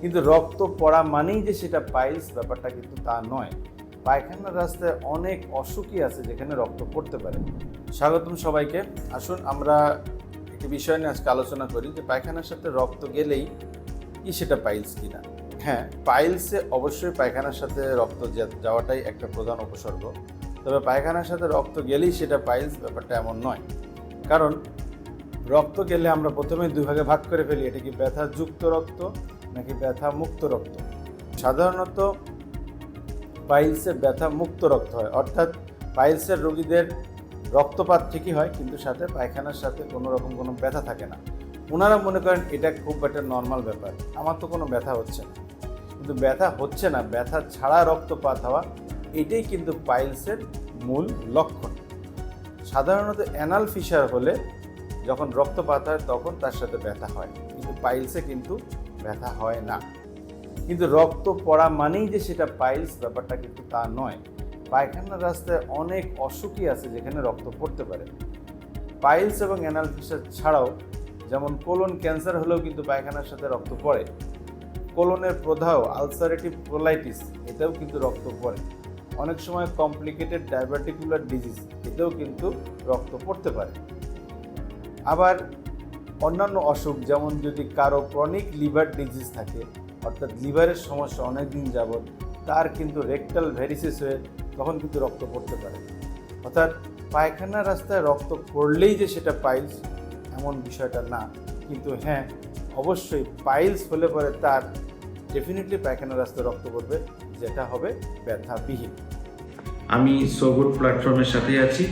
কিন্তু রক্ত পড়া মানেই যে সেটা পাইলস ব্যাপারটা কিন্তু তা নয়। পায়খানার রাস্তায় অনেক অসুখই আছে যেখানে রক্ত পড়তে পারে। স্বাগতম সবাইকে। আসুন আমরা একটি বিষয় নিয়ে আজকে আলোচনা করি যে পায়খানার সাথে রক্ত গেলেই কি সেটা পাইলস কিনা? হ্যাঁ পাইলসে অবশ্যই পায়খানার সাথে রক্ত যাওয়াটাই একটা প্রধান উপসর্গ। তবে পায়খানার সাথে রক্ত গেলেই সেটা পাইলস ব্যাপারটা এমন নয়। কারণ রক্ত গেলে আমরা প্রথমে দুই ভাগে ভাগ করে ফেলি, এটা কি ব্যথাযুক্ত রক্ত নাকি ব্যথা মুক্ত রক্ত? সাধারণত পাইলসে ব্যথা মুক্ত রক্ত হয়, অর্থাৎ পাইলসের রোগীদের রক্তপাত ঠিকই হয়, কিন্তু সাথে পায়খানার সাথে কোনো রকম কোনো ব্যথা থাকে না। ওনারা মনে করেন এটা খুব একটা নর্মাল ব্যাপার, আমার তো কোনো ব্যথা হচ্ছে না। কিন্তু ব্যথা হচ্ছে না, ব্যথা ছাড়া রক্তপাত হওয়া, এটাই কিন্তু পাইলসের মূল লক্ষণ। সাধারণত অ্যানাল ফিশার হলে যখন রক্তপাত হয়, তখন তার সাথে ব্যথা হয়। কিন্তু পাইলসে কিন্তু ব্যথা হয় না। কিন্তু রক্ত পড়া মানেই যে সেটা পাইলস, ব্যাপারটা কিন্তু তা নয়। পায়খানার রাস্তায় অনেক অসুখই আছে যেখানে রক্ত পড়তে পারে। পাইলস এবং অ্যানাল ফিশার ছাড়াও যেমন কোলন ক্যান্সার হলেও কিন্তু পায়খানার সাথে রক্ত পড়ে। কোলনের প্রদাহ আলসারেটিভ কোলাইটিস, এতেও কিন্তু রক্ত পড়ে। অনেক সময় কমপ্লিকেটেড ডায়াবেটিকুলার ডিজিজ, এতেও কিন্তু রক্ত পড়তে পারে। আবার অন্যান্য অসুখ, যেমন যদি কারও ক্রনিক লিভার ডিজিজ থাকে, অর্থাৎ লিভারের সমস্যা অনেক দিন যাবৎ, তার কিন্তু রেকটাল ভ্যারিসিস হয়ে তখন কিন্তু রক্ত পড়তে পারে। অর্থাৎ পায়খানা রাস্তায় রক্ত পড়লেই যে সেটা পাইলস এমন বিষয়টা না। কিন্তু হ্যাঁ অবশ্যই পাইলস হলে পরে তার ডেফিনেটলি পায়খানার রাস্তায় রক্ত পড়বে, যেটা হবে ব্যথাবিহীন। আমি সোগুড প্ল্যাটফর্মের সাথে আছি।